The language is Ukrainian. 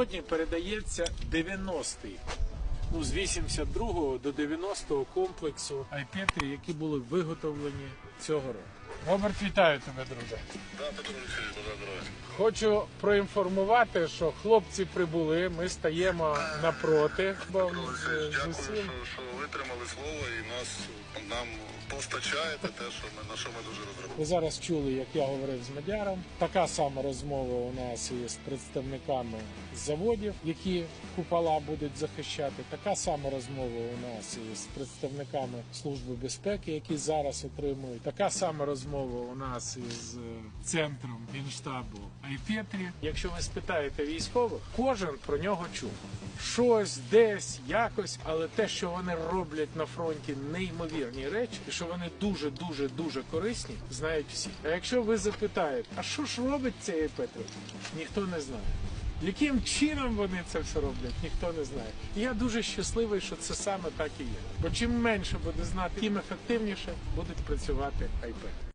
Сьогодні передається 90-й. Ну, з 82-го до 90-го комплексу айпети, які були виготовлені цього року. Роберт, вітаю тебе, друже. Хочу проінформувати, що хлопці прибули. Ми стаємо напроти. бо Петро з- дякую, усім. що, що витримали слово і нас нам постачаєте те, що ми на що ми дуже. Ви зараз чули, як я говорив з Мадяром. Така сама розмова у нас із представниками заводів, які купола будуть захищати. Така сама розмова у нас із представниками служби безпеки, які зараз отримують. Така сама розмова у нас із е, центром генштабу Айпетрі. Якщо ви спитаєте військових, кожен про нього чув. Щось десь, якось, але те, що вони роблять на фронті неймовірні речі, і що вони дуже, дуже, дуже корисні, знають всі. А якщо ви запитаєте, а що ж робить цей Петро? Ніхто не знає. Яким чином вони це все роблять, ніхто не знає. І я дуже щасливий, що це саме так і є. Бо чим менше буде знати, тим ефективніше будуть працювати iPad.